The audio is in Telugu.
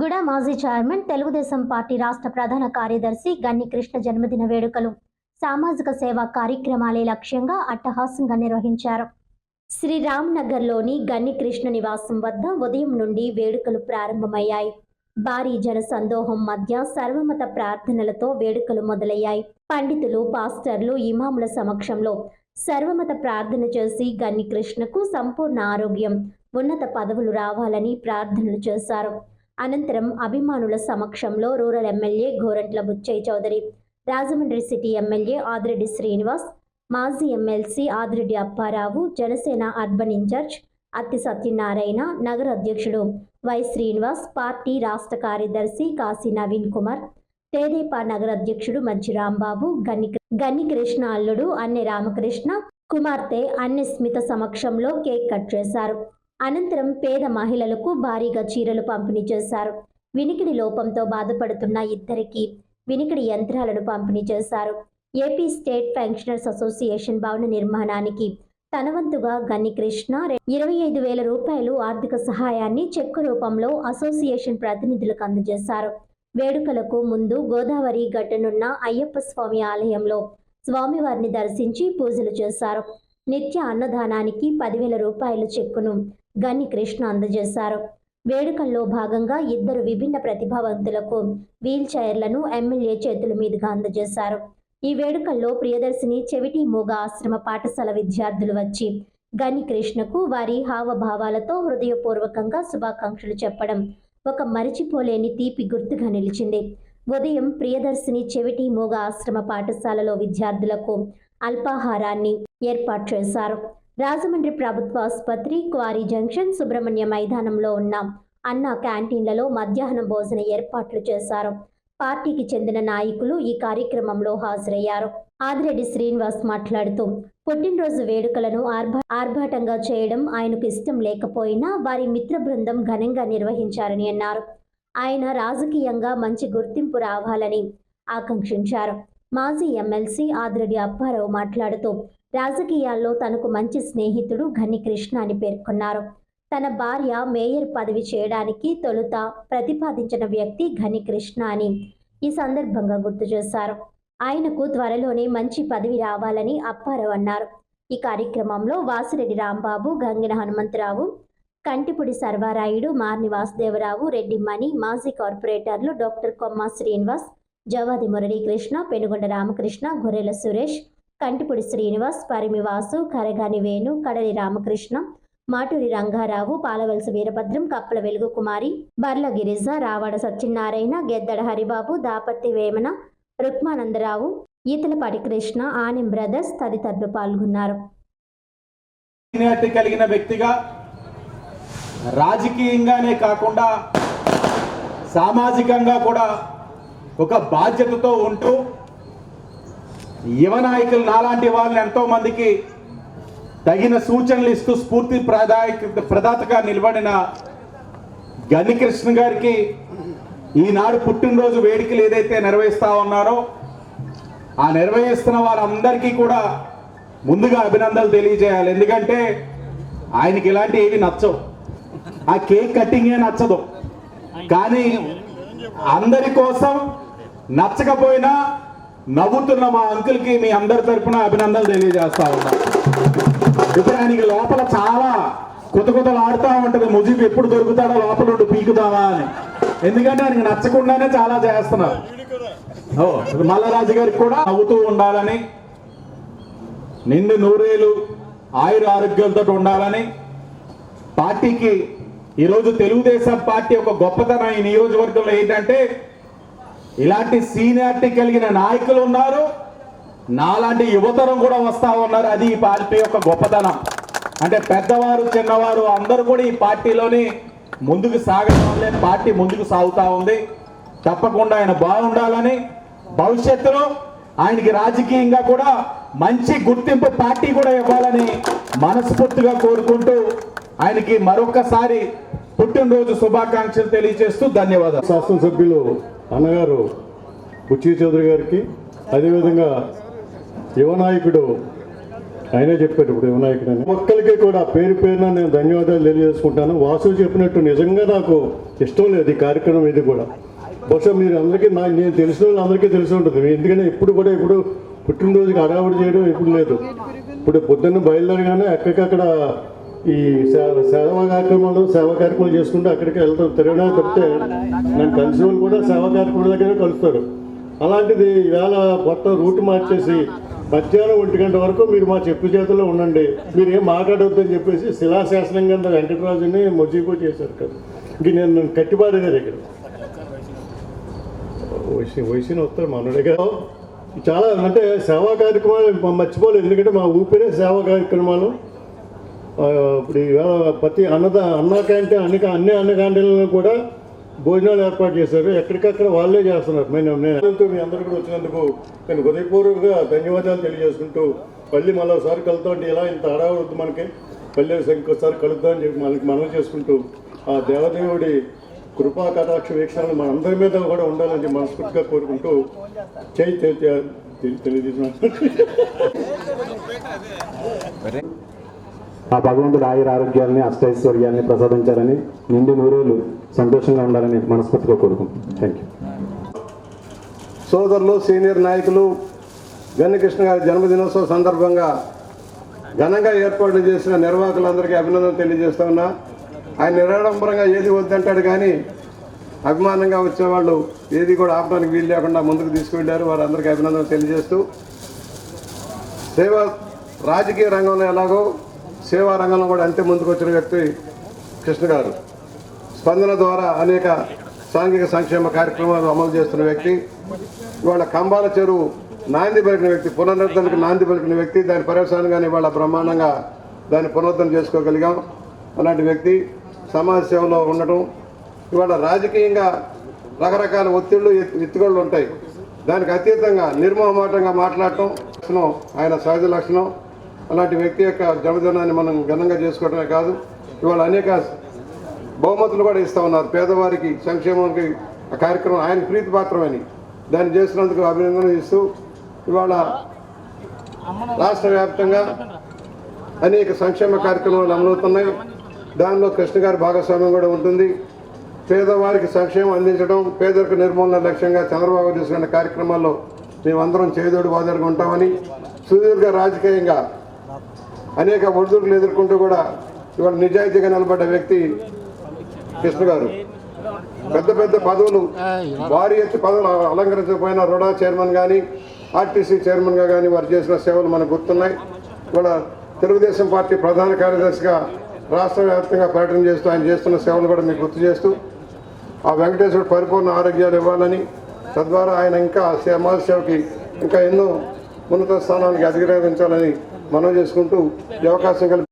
గుడ మాజీ చైర్మన్ తెలుగుదేశం పార్టీ రాష్ట్ర ప్రధాన కార్యదర్శి గన్ని కృష్ణ జన్మదిన వేడుకలు సామాజిక సేవా కార్యక్రమాలే లక్ష్యంగా అట్టహాసంగా నిర్వహించారు. శ్రీరామ్నగర్లోని గన్ని కృష్ణ నివాసం వద్ద ఉదయం నుండి వేడుకలు ప్రారంభమయ్యాయి. భారీ జన సందోహం మధ్య సర్వమత ప్రార్థనలతో వేడుకలు మొదలయ్యాయి. పండితులు పాస్టర్లు ఇమాముల సమక్షంలో సర్వమత ప్రార్థన చేసి గన్ని కృష్ణకు సంపూర్ణ ఆరోగ్యం ఉన్నత పదవులు రావాలని ప్రార్థనలు చేశారు. అనంతరం అభిమానుల సమక్షంలో rural MLA Gorantla Butchaiah Chowdary Rajahmundry city MLA Adireddy Srinivas మాజీ MLC Adireddy Apparao Janasena urban in charge Atti Satyanarayana నగర అధ్యక్షుడు వై శ్రీనివాస్ పార్టీ రాష్ట్ర కార్యదర్శి కాశీ నవీన్ కుమార్ తేదేపా నగర అధ్యక్షుడు మజ్జి రాంబాబు గన్ని గన్ని కృష్ణ అల్లుడు అన్నె రామకృష్ణ కుమార్తె అన్నె స్మిత సమక్షంలో కేక్ కట్ చేశారు. అనంతరం పేద మహిళలకు భారీగా చీరలు పంపిణీ చేశారు. వినికిడి లోపంతో బాధపడుతున్న ఇద్దరికి వినికిడి యంత్రాలను పంపిణీ చేశారు. ఏపీ స్టేట్ పెన్షనర్స్ అసోసియేషన్ భవన నిర్మాణానికి తనవంతుగా గన్ని కృష్ణ ఇరవై ఐదు వేల రూపాయలు ఆర్థిక సహాయాన్ని చెక్కు రూపంలో అసోసియేషన్ ప్రతినిధులకు అందజేశారు. వేడుకలకు ముందు గోదావరి గడ్డనున్న అయ్యప్ప స్వామి ఆలయంలో స్వామివారిని దర్శించి పూజలు చేశారు. నిత్య అన్నదానానికి పదివేల రూపాయల చెక్కును గన్ని కృష్ణ అందజేశారు. వేడుకల్లో భాగంగా ఇద్దరు విభిన్న ప్రతిభావంతులకు వీల్ చైర్లను ఎమ్మెల్యే చేతుల మీదుగా అందజేశారు. ఈ వేడుకల్లో ప్రియదర్శిని చెవిటి మూగ ఆశ్రమ పాఠశాల విద్యార్థులు వచ్చి గని కృష్ణకు వారి హావభావాలతో హృదయపూర్వకంగా శుభాకాంక్షలు చెప్పడం ఒక మరిచిపోలేని తీపి గుర్తుగా నిలిచింది. ఉదయం ప్రియదర్శిని చెవిటి మూగ ఆశ్రమ పాఠశాలలో విద్యార్థులకు అల్పాహారాన్ని ఏర్పాటు చేశారు. రాజమండ్రి ప్రభుత్వ ఆసుపత్రి క్వారీ జంక్షన్ సుబ్రహ్మణ్య మైదానంలో ఉన్న అన్న క్యాంటీన్లలో మధ్యాహ్న భోజన ఏర్పాట్లు చేశారు. పార్టీకి చెందిన నాయకులు ఈ కార్యక్రమంలో హాజరయ్యారు. ఆదిరెడ్డి శ్రీనివాస్ మాట్లాడుతూ పుట్టినరోజు వేడుకలను ఆర్భా ఆర్భాటంగా చేయడం ఆయనకు ఇష్టం లేకపోయినా వారి మిత్ర బృందం ఘనంగా నిర్వహించారని అన్నారు. ఆయన రాజకీయంగా మంచి గుర్తింపు రావాలని ఆకాంక్షించారు. మాజీ ఎమ్మెల్సీ ఆదిరెడ్డి అప్పారావు మాట్లాడుతూ రాజకీయాల్లో తనకు మంచి స్నేహితుడు ఘని కృష్ణ అని పేర్కొన్నారు. తన భార్య మేయర్ పదవి చేయడానికి తొలుత ప్రతిపాదించిన వ్యక్తి ఘని కృష్ణ అని ఈ సందర్భంగా గుర్తు చేశారు. ఆయనకు త్వరలోనే మంచి పదవి రావాలని అప్పారావు అన్నారు. ఈ కార్యక్రమంలో వాసిరెడ్డి రాంబాబు గంగిన హనుమంతరావు కంటిపుడి సర్వారాయుడు మార్ని వాసుదేవరావు రెడ్డి మణి మాజీ కార్పొరేటర్లు డాక్టర్ కొమ్మ శ్రీనివాస్ జవాది మురళీకృష్ణ పెనుగొండ రామకృష్ణ గొర్రెల సురేష్ కంటిపుడి శ్రీనివాస్ పరిమివాసు కరగాని వేణు కడలి రామకృష్ణ మాటూరి రంగారావు పాలవలస వీరభద్రం కప్పల వెలుగు కుమారి బర్ల గిరిజ రావాడ సత్యనారాయణ గెద్దడ హరిబాబు దాపర్తి వేమన రుక్మానందరావు ఈతలపాటి కృష్ణ ఆనిం బ్రదర్స్ తదితరులు పాల్గొన్నారు. కలిగిన వ్యక్తిగా రాజకీయంగానే కాకుండా సామాజికంగా కూడా ఒక బాధ్యతతో ఉంటూ యువ నాయకులు నాలాంటి వాళ్ళని ఎంతో మందికి తగిన సూచనలు ఇస్తూ స్ఫూర్తి ప్రదాయక ప్రదాతగా నిలబడిన గనికృష్ణ గారికి ఈనాడు పుట్టినరోజు వేడుకలు ఏదైతే నిర్వహిస్తూ ఉన్నారో ఆ నిర్వహిస్తున్న వారందరికీ కూడా ముందుగా అభినందనలు తెలియజేయాలి. ఎందుకంటే ఆయనకి ఇలాంటి ఏవి నచ్చవు. ఆ కేక్ కటింగే నచ్చదు. కానీ అందరి కోసం నచ్చకపోయినా నవ్వుతున్న మా అంకుల్కి మీ అందరి తరఫున అభినందనలు తెలియజేస్తా ఉన్నా. ఇప్పుడు ఆయనకి లోపల చాలా కొత్త కొత్తలు ఆడుతూ ఉంటుంది. ముజీబ్ ఎప్పుడు దొరుకుతాడో లోపల ఉండి పీకుదామా అని. ఎందుకంటే ఆయనకి నచ్చకుండానే చాలా చేస్తున్నారు. ఓ మల్లరాజు గారికి కూడా నవ్వుతూ ఉండాలని నిండు నూరేలు ఆయుర ఆరోగ్యాలతో ఉండాలని పార్టీకి ఈరోజు తెలుగుదేశం పార్టీ ఒక గొప్పతనం ఈ నియోజకవర్గంలో ఏంటంటే ఇలాంటి సీనియారిటీ కలిగిన నాయకులు ఉన్నారు నాలాంటి యువతరం కూడా వస్తా ఉన్నారు. అది ఈ పార్టీ యొక్క గొప్పతనం. అంటే పెద్దవారు చిన్నవారు అందరూ కూడా ఈ పార్టీలోని ముందుకు సాగడం వల్లే పార్టీ ముందుకు సాగుతా ఉంది. తప్పకుండా ఆయన బాగుండాలని భవిష్యత్తులో ఆయనకి రాజకీయంగా కూడా మంచి గుర్తింపు పార్టీ కూడా ఇవ్వాలని మనస్ఫూర్తిగా కోరుకుంటూ ఆయనకి మరొకసారి పుట్టినరోజు శుభాకాంక్షలు తెలియజేస్తూ ధన్యవాదాలు. శాసనసభ్యులు అన్నగారు బుచ్చి చౌదరి గారికి అదేవిధంగా యువ నాయకుడు ఆయనే చెప్పాడు ఇప్పుడు వినాయకుడు అని ఒక్కరికి కూడా పేరు పేరున నేను ధన్యవాదాలు తెలియజేసుకుంటాను. వాసు చెప్పినట్టు నిజంగా నాకు ఇష్టం లేదు ఈ కార్యక్రమం ఇది కూడా. బహుశా మీరు అందరికీ నా నేను తెలిసిన వాళ్ళు అందరికీ తెలిసి ఉంటుంది. ఎందుకంటే ఇప్పుడు కూడా ఇప్పుడు పుట్టినరోజుకి హడావుడి చేయడం ఇప్పుడు లేదు. ఇప్పుడు పొద్దున్న బయలుదేరగానే ఎక్కడికక్కడ ఈ సేవ సేవా కార్యక్రమాలు సేవా కార్యక్రమాలు చేసుకుంటూ అక్కడికి వెళ్తారు తిరగడం తప్పితే నన్ను కలిసిన వాళ్ళు కూడా సేవా కార్యక్రమాల దగ్గర కలుస్తారు. అలాంటిది ఈవేళ కొత్త రూట్ మార్చేసి మధ్యాహ్నం ఒంటి గంట వరకు మీరు మా చెప్పు చేతుల్లో ఉండండి. మీరు ఏం మాట్లాడవద్దని చెప్పేసి శిలాశాసనం కింద వెంకటరాజుని మొజీబో చేశారు కదా. ఇంక నేను కట్టిపాడే ఇక్కడ వయసు వయసుని వస్తారు మనోడిగా చాలా అంటే సేవా కార్యక్రమాలు మర్చిపోలేదు. ఎందుకంటే మా ఊపిరే సేవా కార్యక్రమాలు. ఇప్పుడు ఈవేళ ప్రతి అన్నద అన్న క్యాంటీన్ అన్ని అన్ని అన్న క్యాంటీన్లలో కూడా భోజనాలు ఏర్పాటు చేశారు ఎక్కడికక్కడ వాళ్ళే చేస్తున్నారు మేము నేను మీ అందరూ కూడా వచ్చినందుకు నేను హృదయపూర్వకంగా ధన్యవాదాలు తెలియజేసుకుంటూ మళ్ళీ మరోసారి కలుద్దాం అంటే ఇలా ఇంత హడావుద్దు మనకి మళ్ళీ ఇంకోసారి కలుద్దాం అని చెప్పి మనకి మనవి చేసుకుంటూ ఆ దేవదేవుడి కృపా కటాక్ష వీక్షణలు మన అందరి మీద కూడా ఉండాలని మనస్ఫూర్తిగా కోరుకుంటూ చేయి తెలియజేసిన ఆ భగవంతుడు ఆయుర ఆరోగ్యాలని అష్టైశ్వర్యాన్ని ప్రసాదించాలని నిండి నూరేళ్ళు సంతోషంగా ఉండాలని మనస్ఫూర్తిగా కోరుకుంటున్నాను థ్యాంక్ యూ సోదరులు సీనియర్ నాయకులు గన్నకృష్ణ గారి జన్మదినోత్సవ సందర్భంగా ఘనంగా ఏర్పాటు చేసిన నిర్వాహకులందరికీ అభినందన తెలియజేస్తా ఉన్నా. ఆయన నిరాడంబరంగా ఏది వద్దంటాడు కానీ అభిమానంగా వచ్చేవాళ్ళు ఏది కూడా ఆపడానికి వీలు లేకుండా ముందుకు తీసుకువెళ్ళారు. వారందరికీ అభినందన తెలియజేస్తూ సేవ రాజకీయ రంగంలో ఎలాగో సేవా రంగంలో కూడా అంతే ముందుకు వచ్చిన వ్యక్తి కృష్ణ గారు. స్పందన ద్వారా అనేక సాంఘిక సంక్షేమ కార్యక్రమాలు అమలు చేస్తున్న వ్యక్తి ఇవాళ కంబాల చెరువు నాంది పలికిన వ్యక్తి పునరుద్ధరణకు నాంది పలికిన వ్యక్తి దాని పర్యవసానంగానే ఇవాళ బ్రహ్మాండంగా దాన్ని పునరుద్ధరణ చేసుకోగలిగాం. అలాంటి వ్యక్తి సమాజ సేవలో ఉండటం ఇవాళ రాజకీయంగా రకరకాల ఒత్తిళ్ళు ఎత్తుగళ్ళు ఉంటాయి. దానికి అతీతంగా నిర్మోహమాటంగా మాట్లాడటం లక్షణం ఆయన సహజ లక్షణం. అలాంటి వ్యక్తి యొక్క జన్మదినాన్ని మనం ఘనంగా చేసుకోవడమే కాదు ఇవాళ అనేక బహుమతులు కూడా ఇస్తూ ఉన్నారు. పేదవారికి సంక్షేమానికి ఆ కార్యక్రమం ఆయన ప్రీతి పాత్రమని. దాన్ని చేసినందుకు అభినందన ఇస్తూ ఇవాళ రాష్ట్ర వ్యాప్తంగా అనేక సంక్షేమ కార్యక్రమాలు అమలవుతున్నాయి. దానిలో కృష్ణ గారి భాగస్వామ్యం కూడా ఉంటుంది. పేదవారికి సంక్షేమం అందించడం పేదరిక నిర్మూలన లక్ష్యంగా చంద్రబాబు తీసుకున్న కార్యక్రమాల్లో మేమందరం చేదోడు బాదరుగా ఉంటామని సుదీర్ఘ రాజకీయంగా అనేక ఒడిదుడుకులు ఎదుర్కొంటూ కూడా ఇవాళ నిజాయితీగా నిలబడ్డ వ్యక్తి కృష్ణ గారు. పెద్ద పెద్ద పదవులు భారీ ఎత్తి పదవులు అలంకరించకపోయిన రుడా చైర్మన్ కానీ ఆర్టీసీ చైర్మన్గా కానీ వారు చేసిన సేవలు మనకు గుర్తున్నాయి. కూడా తెలుగుదేశం పార్టీ ప్రధాన కార్యదర్శిగా రాష్ట్ర వ్యాప్తంగా పర్యటన చేస్తూ ఆయన చేస్తున్న సేవలు కూడా మీకు గుర్తు చేస్తూ ఆ వెంకటేశ్వరుడు పరిపూర్ణ ఆరోగ్యాలు ఇవ్వాలని తద్వారా ఆయన ఇంకా సమాజ సేవకి ఇంకా ఎన్నో ఉన్నత స్థానానికి అధిగమించాలని మనం చేసుకుంటూ ఈ అవకాశం కలిపి